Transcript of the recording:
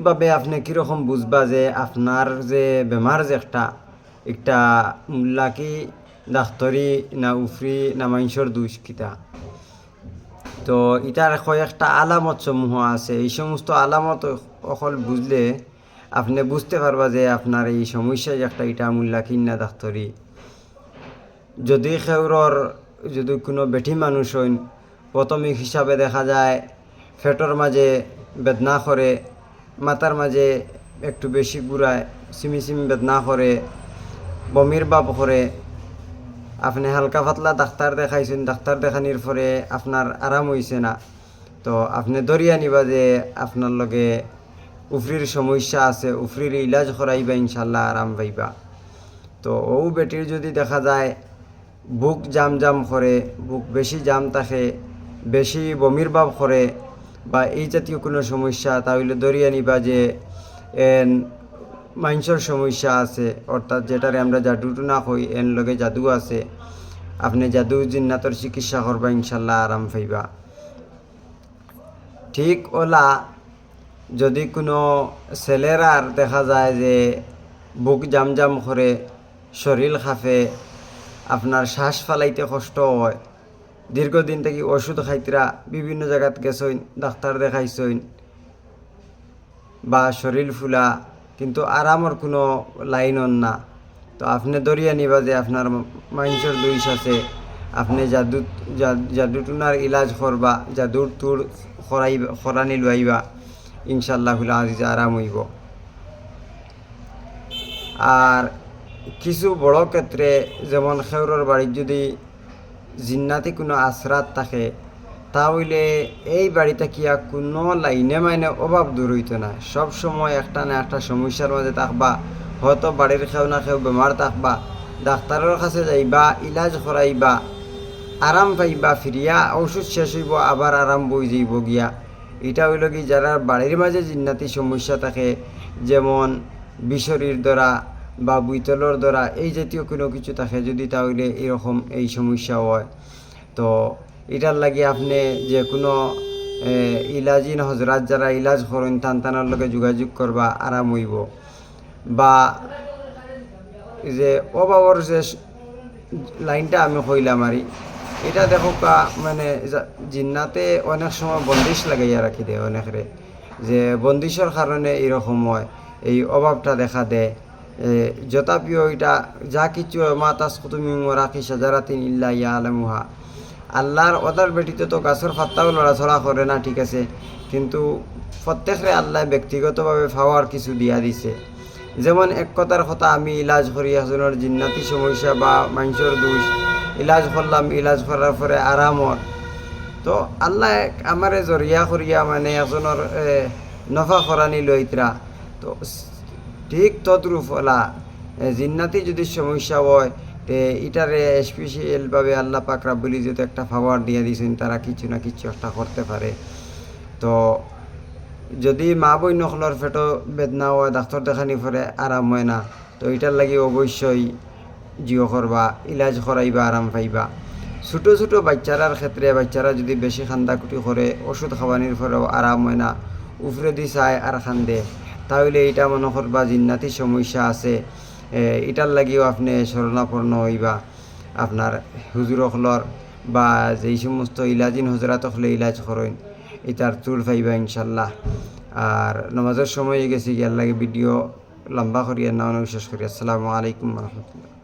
প্রাথমিকভাবে আপনি কীরকম বুঝবা যে আপনার যে বেমার যে একটা একটা মূল্যা কি ডাক্তরি না উফরি না মাংসর দুষ কিতা? তো ইটার কয়েকটা আলামত সমূহ আছে। এই সমস্ত আলামত অকল বুঝলে আপনি বুঝতে পারবা যে আপনার এই সমস্যা যে একটা এটা মূল্যা কিনা ডাক্তরি। যদি খেউরর, যদি কোনো বেঠি মানুষ হইন, প্রাথমিক হিসাবে দেখা যায় ফেটর মাঝে বেদনা করে মাথার মাঝে একটু বেশি ঘুরায় সিমি সিমি বেদনা করে, বমির বাপ করে। আপনি হালকা পাতলা ডাক্তার দেখাইছেন, ডাক্তার দেখানির পরে আপনার আরাম হইছে না। তো আপনি দরিয়া নিবা যে আপনার লগে উফরির সমস্যা আছে, উফরির ইলাজ করাইবা ইনশাল্লাহ, আরাম পাইবা। তো ও বেটির যদি দেখা যায়, বুক জাম জাম করে, বুক বেশি জাম থাকে, বেশি বমির ভাব করে বা এই জাতীয় কোনো সমস্যা, তাহলে দরিয়া নিবা যে মাইন্সর সমস্যা আছে, অর্থাৎ যেটারে আমরা জাদুটু না কই এন লগে জাদু আছে। আপনি জাদু জিন্নাতর চিকিৎসা করবা, ইনশাল্লাহ আরাম পাইবা। ঠিক ওলা, যদি কোনো ছেলেরার দেখা যায় যে বুক জাম জাম করে, শরীর খাফে, আপনার শ্বাস ফালাইতে কষ্ট হয় দীর্ঘদিন থেকে ওষুধ খাইতরা বিভিন্ন জায়গাত গেছইন, ডাক্তার দেখাইছইন, বা শরীর ফুলা, কিন্তু আরামর কোনো লাইনন না। তো আপনি দরিয়া নিবা যে আপনার মাইন্সের দুইশ আছে, আপনি জাদু জাদুটুনার ইলাজ করবা জাদুর তুর খরাই খরানি লইবা, ইনশাল্লাহ আজিজ আরাম হইব। আর কিছু বড় ক্ষেত্রে যেমন খেউরর বাড়ির যদি জিন্নাতি কোনো আশ্রাত থাকে, তাহলে এই বাড়িতে কিয়া কোনো লাইনে মাইনে অভাব দূর হইতো না। সব সময় একটা না একটা সমস্যার মাঝে থাকবা, হয়তো বাড়ির খেউ না খেউ বেমার থাকবা, ডাক্তারের কাছে যাইবা, ইলাজ করাইবা, আরাম পাইবা, ফিরিয়া ওষুধ শেষ হইব, আবার আরাম বই যাইব গিয়া। এটা হইল কি যারা বাড়ির মাঝে জিন্নাতি সমস্যা থাকে, যেমন বিশরীর দ্বারা বা বুইতলর দ্বারা এই জাতীয় কোনো কিছু থাকে যদি তাহলে এরকম এই সমস্যা হয়। তো এটার লাগে আপনি যে কোনো এ, ইলাজিন হজরাত যারা ইলাজ করেন টান টানার লগে যোগাযোগ করবা আরাম হইব। বা যে অভাবর যে লাইনটা আমি কইলাম আরি এটা দেখো কা মানে জিন্নাতে অনেক সময় বন্দিশ লাগাইয়া রাখি দেয় অনেকরে যে বন্দিশর কারণে এরকম হয় এই অভাবটা দেখা দেয় যথাপিও এটা যা কিছু মা তাস তুমি রাখি সাজারাতিন ইল্লা ইয়া আলমুহা আল্লাহর ওদার বেটিতে তো গাছের ফাত্তাও লড়াছড়া করে না ঠিক আছে? কিন্তু প্রত্যেকরে আল্লাহ ব্যক্তিগতভাবে ফাওয়ার কিছু দিয়া দিছে। যেমন এক কথার কথা আমি ইলাজ করি একজনের জিন্নাতি সমস্যা বা মানুষের দোষ। ইলাজ করলাম ইলাজ করার পরে আরামর। তো আল্লাহ আমারে জরিয়া করিয়া মানে একজনের এ, নফা করানি লইতরা। তো ঠিক তদ্রূপ ওলা জিন্নাতি যদি সমস্যা হয়, তে ইটারে স্পেশালভাবে আল্লাহ পাক রাব্বুল ইজ্জত একটা ফাওয়ার দিয়ে দিয়েছেন তারা কিছু না কিছু একটা করতে পারে। তো যদি মা বই নকলর পেটো বেদনা হয়, ডাক্তার দেখানি পরে আরাম হয় না, তো এটার লাগি অবশ্যই জিও করবা, ইলাজ করাইবা, আরাম পাইবা। ছোটো ছোটো বাচ্চারার ক্ষেত্রে, বাচ্চারা যদি বেশি খান্দাকুটি করে, ওষুধ খাওয়ানির পরেও আরাম হয় না উফরে দি চায় আর খান্দে। তাহলে এটা মনে করবা জিন্নাতি সমস্যা আছে। এটার লাগিও আপনি শরণাপন্ন হইবা। আপনার হুজুর হলর বা যেই সমস্ত ইলাজিন হজরাত হলে ইলাজ করেন, এটার চুল পাইবা ইনশাল্লাহ আর নমাজের সময় গেছি ইয়ার লাগে ভিডিও লম্বা করিয়া না বিশেষ করি। আসসালামু আলাইকুম রহমতুল্লাহ।